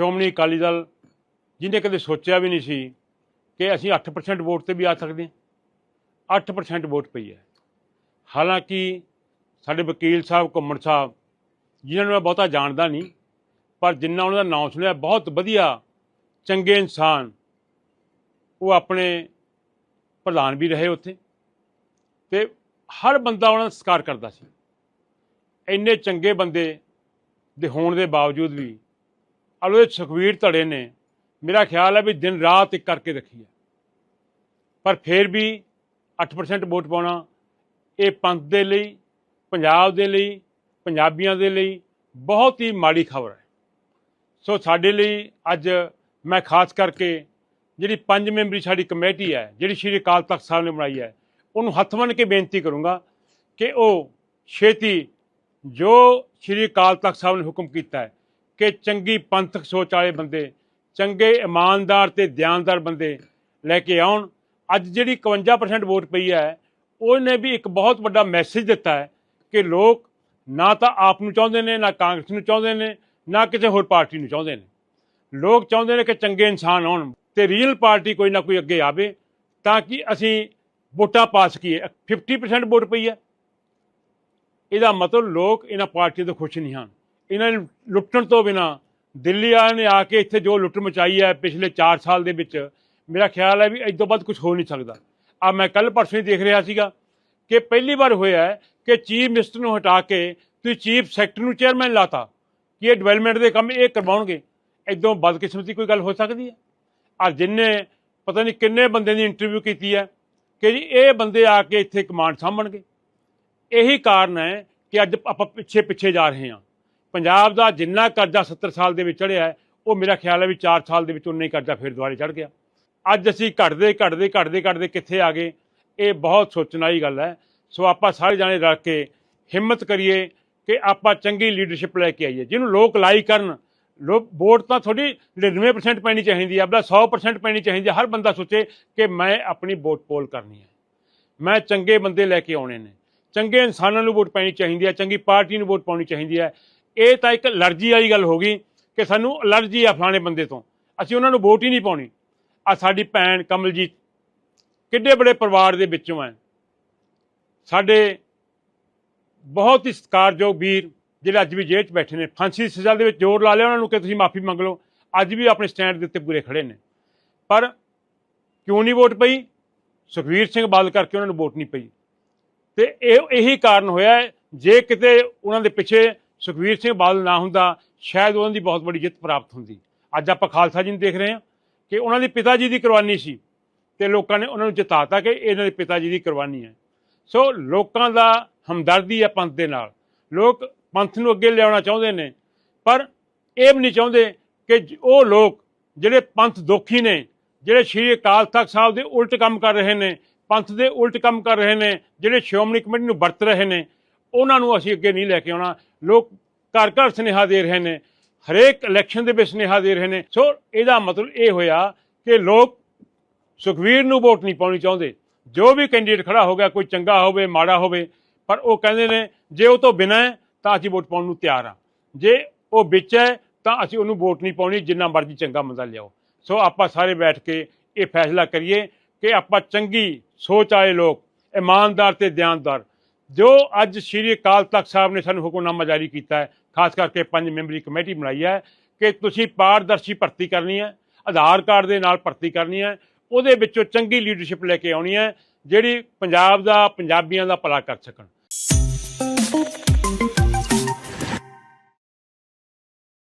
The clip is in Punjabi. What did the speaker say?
ਸ਼੍ਰੋਮਣੀ ਅਕਾਲੀ ਦਲ ਜਿਹਨੇ ਕਦੇ ਸੋਚਿਆ ਵੀ ਨਹੀਂ ਸੀ ਕਿ ਅਸੀਂ 8% ਵੋਟ ਤੇ ਵੀ ਆ ਸਕਦੇ ਹਾਂ। 8% ਵੋਟ ਪਈ ਹੈ। ਹਾਲਾਂਕਿ ਸਾਡੇ ਵਕੀਲ ਸਾਹਿਬ, ਘੁੰਮਣ ਸਾਹਿਬ, ਜਿਨ੍ਹਾਂ ਨੂੰ ਮੈਂ ਬਹੁਤਾ ਜਾਣਦਾ ਨਹੀਂ, ਪਰ ਜਿੰਨਾ ਉਹਨਾਂ ਦਾ ਨਾਮ ਸੁਣਿਆ, ਬਹੁਤ ਵਧੀਆ, ਚੰਗੇ ਇਨਸਾਨ, ਉਹ ਆਪਣੇ ਪ੍ਰਧਾਨ ਵੀ ਰਹੇ ਉੱਥੇ ਤੇ ਹਰ ਬੰਦਾ ਉਹਨਾਂ ਦਾ ਸਤਿਕਾਰ ਕਰਦਾ ਸੀ। ਇੰਨੇ ਚੰਗੇ ਬੰਦੇ ਦੇ ਹੋਣ ਦੇ ਬਾਵਜੂਦ ਵੀ ਅਲੋਏ ਸੁਖਵੀਰ ਧੜੇ ਨੇ, ਮੇਰਾ ਖਿਆਲ ਹੈ ਵੀ ਦਿਨ ਰਾਤ ਇੱਕ ਕਰਕੇ ਰੱਖੀ ਹੈ। ਪਰ ਫਿਰ ਵੀ 8% ਵੋਟ ਪਾਉਣਾ, ਇਹ ਪੰਥ ਦੇ ਲਈ, ਪੰਜਾਬ ਦੇ ਲਈ, ਪੰਜਾਬੀਆਂ ਦੇ ਲਈ ਬਹੁਤ ਹੀ ਮਾੜੀ ਖਬਰ ਹੈ। ਸੋ ਸਾਡੇ ਲਈ ਅੱਜ ਮੈਂ ਖਾਸ ਕਰਕੇ ਜਿਹੜੀ ਪੰਜ ਮੈਂਬਰੀ ਸਾਡੀ ਕਮੇਟੀ ਹੈ, ਜਿਹੜੀ ਸ਼੍ਰੀ ਅਕਾਲ ਤਖਤ ਸਾਹਿਬ ਨੇ ਬਣਾਈ ਹੈ, ਉਹਨੂੰ ਹੱਥ ਬੰਨ੍ਹ ਕੇ ਬੇਨਤੀ ਕਰੂੰਗਾ ਕਿ ਉਹ ਛੇਤੀ ਜੋ ਸ਼੍ਰੀ ਅਕਾਲ ਤਖਤ ਸਾਹਿਬ ਨੇ ਹੁਕਮ ਕੀਤਾ ਹੈ ਕਿ ਚੰਗੀ ਪੰਥਕ ਸੋਚ ਵਾਲੇ ਬੰਦੇ, ਚੰਗੇ ਇਮਾਨਦਾਰ ਤੇ ਦਿਆਨਦਾਰ ਬੰਦੇ ਲੈ ਕੇ ਆਉਣ। ਅੱਜ ਜਿਹੜੀ 51% ਵੋਟ ਪਈ ਹੈ, ਉਹਨੇ ਵੀ ਇੱਕ ਬਹੁਤ ਵੱਡਾ ਮੈਸੇਜ ਦਿੱਤਾ ਹੈ ਕਿ ਲੋਕ ਨਾ ਤਾਂ ਆਪ ਨੂੰ ਚਾਹੁੰਦੇ ਨੇ, ਨਾ ਕਾਂਗਰਸ ਨੂੰ ਚਾਹੁੰਦੇ ਨੇ, ਨਾ ਕਿਸੇ ਹੋਰ ਪਾਰਟੀ ਨੂੰ ਚਾਹੁੰਦੇ ਨੇ। ਲੋਕ ਚਾਹੁੰਦੇ ਨੇ ਕਿ ਚੰਗੇ ਇਨਸਾਨ ਆਉਣ ਤੇ ਰੀਅਲ ਪਾਰਟੀ ਕੋਈ ਨਾ ਕੋਈ ਅੱਗੇ ਆਵੇ ਤਾਂ ਕਿ ਅਸੀਂ ਵੋਟਾਂ ਪਾ ਸਕੀਏ। 50% ਵੋਟ ਪਈ ਹੈ। ਇਹਦਾ ਮਤਲਬ ਲੋਕ ਇਹਨਾਂ ਪਾਰਟੀਆਂ ਤੋਂ ਖੁਸ਼ ਨਹੀਂ ਹਨ। ਇਹਨਾਂ ਨੂੰ ਲੁੱਟਣ ਤੋਂ ਬਿਨਾ ਦਿੱਲੀ ਵਾਲਿਆਂ ਨੇ ਆ ਕੇ ਇੱਥੇ ਜੋ ਲੁੱਟ ਮਚਾਈ ਹੈ ਪਿਛਲੇ 4 ਸਾਲ ਦੇ ਵਿੱਚ, ਮੇਰਾ ਖਿਆਲ ਹੈ ਵੀ ਇਸ ਤੋਂ ਬਾਅਦ ਕੁਝ ਹੋ ਨਹੀਂ ਸਕਦਾ। ਆ ਮੈਂ ਕੱਲ ਪਰਸੋਂ ਹੀ ਦੇਖ ਰਿਹਾ ਸੀਗਾ ਕਿ ਪਹਿਲੀ ਵਾਰ ਹੋਇਆ ਹੈ ਕਿ ਚੀਫ ਮਿਨਿਸਟਰ ਨੂੰ ਹਟਾ ਕੇ ਤੁਸੀਂ ਚੀਫ ਸੈਕਟਰ ਨੂੰ ਚੇਅਰਮੈਨ ਲਾਤਾ ਕਿ ਇਹ ਡਿਵੈਲਪਮੈਂਟ ਦੇ ਕੰਮ ਇਹ ਕਰਵਾਉਣਗੇ। ਇਦੋਂ ਬਦਕਿਸਮਤੀ ਕੋਈ ਗੱਲ ਹੋ ਸਕਦੀ ਹੈ? ਆ ਜਿੰਨੇ ਪਤਾ ਨਹੀਂ ਕਿੰਨੇ ਬੰਦੇ ਦੀ ਇੰਟਰਵਿਊ ਕੀਤੀ ਹੈ ਕਿ ਜੀ ਇਹ ਬੰਦੇ ਆ ਕੇ ਇੱਥੇ ਕਮਾਂਡ ਸਾਂਭਣਗੇ। ਇਹੀ ਕਾਰਨ ਹੈ ਕਿ ਅੱਜ ਆਪਾਂ ਪਿੱਛੇ ਪਿੱਛੇ ਜਾ ਰਹੇ ਹਾਂ। ਪੰਜਾਬ ਦਾ ਜਿੰਨਾ ਕਰਜ਼ਾ 70 ਸਾਲ ਦੇ ਵਿੱਚ ਚੜਿਆ ਹੈ, ਉਹ ਮੇਰਾ ਖਿਆਲ ਹੈ ਵੀ 4 ਸਾਲ ਦੇ ਵਿੱਚ ਉਨਾ ਹੀ ਕਰਜ਼ਾ ਫਿਰ ਦੁਬਾਰੇ ਚੜ ਗਿਆ। ਅੱਜ ਅਸੀਂ ਘਟਦੇ ਘਟਦੇ ਘਟਦੇ ਘਟਦੇ ਕਿੱਥੇ ਆ ਗਏ, ਇਹ ਬਹੁਤ ਸੋਚਣ ਵਾਲੀ ਗੱਲ ਹੈ। ਸੋ ਆਪਾਂ ਸਾਰੇ ਜਾਣੇ ਰਲ ਕੇ ਹਿੰਮਤ ਕਰੀਏ ਕਿ ਆਪਾਂ ਚੰਗੀ ਲੀਡਰਸ਼ਿਪ ਲੈ ਕੇ ਆਈਏ। ਜਿਹਨੂੰ ਲੋਕ ਲਾਈ ਕਰਨ, ਲੋਕ ਵੋਟ ਤਾਂ ਥੋੜੀ 99% ਪੈਣੀ ਚਾਹੀਦੀ ਹੈ ਆਪਣਾ 100% ਪੈਣੀ ਚਾਹੀਦੀ ਹੈ। ਹਰ ਬੰਦਾ ਸੋਚੇ ਕਿ ਮੈਂ ਆਪਣੀ ਵੋਟ ਪੋਲ ਕਰਨੀ ਹੈ। ਮੈਂ ਚੰਗੇ ਬੰਦੇ ਲੈ ਕੇ ਆਉਣੇ ਨੇ। ਚੰਗੇ ਇਨਸਾਨਾਂ ਨੂੰ ਵੋਟ ਪੈਣੀ ਚਾਹੀਦੀ ਹੈ, ਚੰਗੀ ਪਾਰਟੀ ਨੂੰ ਵੋਟ ਪਾਉਣੀ ਚਾਹੀਦੀ ਹੈ। ਇਹ ਤਾਂ ਇੱਕ ਅਲਰਜੀ ਵਾਲੀ ਗੱਲ ਹੋ ਗਈ ਕਿ ਸਾਨੂੰ ਅਲਰਜੀ ਆ ਫਲਾਣੇ ਬੰਦੇ ਤੋਂ। ਅਸੀਂ ਉਹਨਾਂ ਨੂੰ ਵੋਟ ਹੀ ਨਹੀਂ ਪਾਉਣੀ। ਆ ਸਾਡੀ ਭੈਣ ਕਮਲਜੀਤ ਕਿੱਡੇ ਬੜੇ ਪਰਿਵਾਰ ਦੇ ਵਿੱਚੋਂ ਹੈ। ਸਾਡੇ ਬਹੁਤ ਹੀ ਸਤਿਕਾਰਯੋਗ ਵੀਰ ਜਿਹੜੇ ਅੱਜ ਵੀ ਜੇਲ੍ਹ 'ਚ ਬੈਠੇ ਨੇ। ਫਾਂਸੀ ਦੀ ਸਜ਼ਾ ਦੇ ਵਿੱਚ ਜ਼ੋਰ ਲਾ ਲਿਆ ਉਹਨਾਂ ਨੂੰ ਕਿ ਤੁਸੀਂ ਮਾਫੀ ਮੰਗ ਲਓ। ਅੱਜ ਵੀ ਆਪਣੇ ਸਟੈਂਡ ਦੇ ਉੱਤੇ ਪੂਰੇ ਖੜੇ ਨੇ। ਪਰ ਕਿਉਂ ਨਹੀਂ ਵੋਟ ਪਈ? ਸੁਖਵੀਰ ਸਿੰਘ ਬਾਦਲ ਕਰਕੇ ਉਹਨਾਂ ਨੂੰ ਵੋਟ ਨਹੀਂ ਪਈ। ਤੇ ਇਹ ਇਹੀ ਕਾਰਨ ਹੋਇਆ ਜੇ ਕਿਤੇ ਉਹਨਾਂ ਦੇ ਪਿੱਛੇ ਸੁਖਵੀਰ ਸਿੰਘ ਬਾਦਲ ਨਾ ਹੁੰਦਾ, ਸ਼ਾਇਦ ਉਹਨਾਂ ਦੀ ਬਹੁਤ ਵੱਡੀ ਜਿੱਤ ਪ੍ਰਾਪਤ ਹੁੰਦੀ। ਅੱਜ ਆਪਾਂ ਖਾਲਸਾ ਜੀ ਨੂੰ ਦੇਖ ਰਹੇ ਹਾਂ ਕਿ ਉਹਨਾਂ ਦੇ ਪਿਤਾ ਜੀ ਦੀ ਕੁਰਬਾਨੀ ਸੀ ਤੇ ਲੋਕਾਂ ਨੇ ਉਹਨਾਂ ਨੂੰ ਜਿਤਾਤਾ ਕਿ ਇਹਨਾਂ ਦੇ ਪਿਤਾ ਜੀ ਦੀ ਕੁਰਬਾਨੀ ਹੈ। ਸੋ ਲੋਕਾਂ ਦਾ ਹਮਦਰਦੀ ਹੈ ਪੰਥ ਦੇ ਨਾਲ। ਲੋਕ ਪੰਥ ਨੂੰ ਅੱਗੇ ਲਿਆਉਣਾ ਚਾਹੁੰਦੇ ਨੇ, ਪਰ ਇਹ ਵੀ ਨਹੀਂ ਚਾਹੁੰਦੇ ਕਿ ਉਹ ਲੋਕ ਜਿਹੜੇ ਪੰਥ ਦੋਖੀ ਨੇ, ਜਿਹੜੇ ਸ਼੍ਰੀ ਅਕਾਲ ਤਖਤ ਸਾਹਿਬ ਦੇ ਉਲਟ ਕੰਮ ਕਰ ਰਹੇ ਨੇ, ਪੰਥ ਦੇ ਉਲਟ ਕੰਮ ਕਰ ਰਹੇ ਨੇ, ਜਿਹੜੇ ਸ਼੍ਰੋਮਣੀ ਕਮੇਟੀ ਨੂੰ ਵਰਤ ਰਹੇ ਨੇ ਉਹਨਾਂ ਨੂੰ ਅਸੀਂ ਅੱਗੇ ਨਹੀਂ ਲੈ ਕੇ ਆਉਣਾ। ਲੋਕ ਘਰ ਘਰ ਸੁਨੇਹਾ ਦੇ ਰਹੇ ਨੇ, ਹਰੇਕ ਇਲੈਕਸ਼ਨ ਦੇ ਵਿੱਚ ਸੁਨੇਹਾ ਦੇ ਰਹੇ ਨੇ। ਸੋ ਇਹਦਾ ਮਤਲਬ ਇਹ ਹੋਇਆ ਕਿ ਲੋਕ ਸੁਖਵੀਰ ਨੂੰ ਵੋਟ ਨਹੀਂ ਪਾਉਣੀ ਚਾਹੁੰਦੇ। ਜੋ ਵੀ ਕੈਂਡੀਡੇਟ ਖੜਾ ਹੋ ਗਿਆ, ਕੋਈ ਚੰਗਾ ਹੋਵੇ, ਮਾੜਾ ਹੋਵੇ, ਪਰ ਉਹ ਕਹਿੰਦੇ ਨੇ, ਜੇ ਉਹ ਤੋਂ ਬਿਨਾਂ ਹੈ, ਤਾਂ ਅਸੀਂ ਵੋਟ ਪਾਉਣ ਨੂੰ ਤਿਆਰ ਹਾਂ। ਜੇ ਉਹ ਵਿੱਚ ਹੈ, ਤਾਂ ਅਸੀਂ ਉਹਨੂੰ ਵੋਟ ਨਹੀਂ ਪਾਉਣੀ, ਜਿੰਨਾ ਮਰਜ਼ੀ ਚੰਗਾ ਮੰਦਾ ਲਿਆਓ। ਸੋ ਆਪਾਂ ਸਾਰੇ ਬੈਠ ਕੇ ਇਹ ਫੈਸਲਾ ਕਰੀਏ ਕਿ ਆਪਾਂ ਚੰਗੀ ਸੋਚ ਆਏ ਲੋਕ, ਇਮਾਨਦਾਰ ਤੇ ਦਿਆਨਦਾਰ ਜੋ ਅੱਜ ਸ਼੍ਰੀ ਅਕਾਲ ਤਖਤ ਸਾਹਿਬ ਨੇ ਸਾਨੂੰ ਹੁਕਮਨਾਮਾ ਜਾਰੀ ਕੀਤਾ ਹੈ, ਖਾਸ ਕਰਕੇ ਪੰਜ ਮੈਂਬਰੀ ਕਮੇਟੀ ਬਣਾਈ ਹੈ, ਕਿ ਤੁਸੀਂ ਪਾਰਦਰਸ਼ੀ ਭਰਤੀ ਕਰਨੀ ਹੈ, ਆਧਾਰ ਕਾਰਡ ਦੇ ਨਾਲ ਭਰਤੀ ਕਰਨੀ ਹੈ, ਉਹਦੇ ਵਿੱਚੋਂ ਚੰਗੀ ਲੀਡਰਸ਼ਿਪ ਲੈ ਕੇ ਆਉਣੀ ਹੈ, ਜਿਹੜੀ ਪੰਜਾਬ ਦਾ, ਪੰਜਾਬੀਆਂ ਦਾ ਭਲਾ ਕਰ ਸਕਣ।